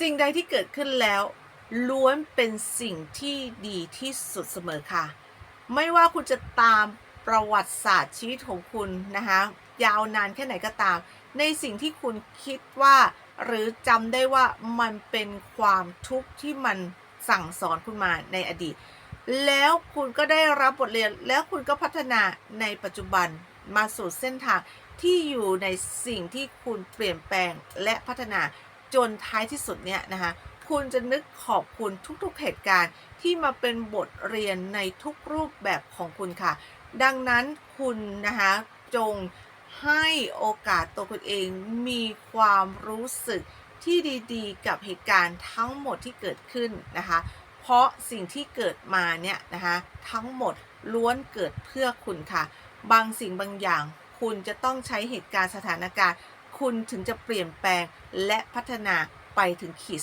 สิ่งใดที่เกิดขึ้นแล้ว ล้วนเป็นสิ่งที่ดีที่สุดเสมอค่ะ ไม่ว่าคุณจะตามประวัติศาสตร์ชีวิตของคุณนะคะยาวนานแค่ไหนก็ตาม ในสิ่งที่คุณคิดว่า หรือจำได้ว่ามันเป็นความทุกข์ที่มันสั่งสอนคุณมาในอดีต แล้วคุณก็ได้รับบทเรียน แล้วคุณก็พัฒนาในปัจจุบันมาสู่เส้นทางที่อยู่ในสิ่งที่คุณเปลี่ยนแปลงและพัฒนา จนท้ายที่สุดเนี่ยนะคะคุณจะนึกขอบคุณทุกๆเหตุการณ์ที่มาเป็นบทเรียนในทุกรูปแบบของคุณค่ะ ดังนั้นคุณนะคะจงให้โอกาสตัวคุณเองมีความรู้สึกที่ดีๆ กับเหตุการณ์ทั้งหมดที่เกิดขึ้นนะคะ เพราะสิ่งที่เกิดมาเนี่ยนะคะทั้งหมดล้วนเกิดเพื่อคุณค่ะ บางสิ่งบางอย่างคุณจะต้องใช้เหตุการณ์สถานการณ์ คุณถึงจะเปลี่ยนแปลงและพัฒนาไปถึงขีด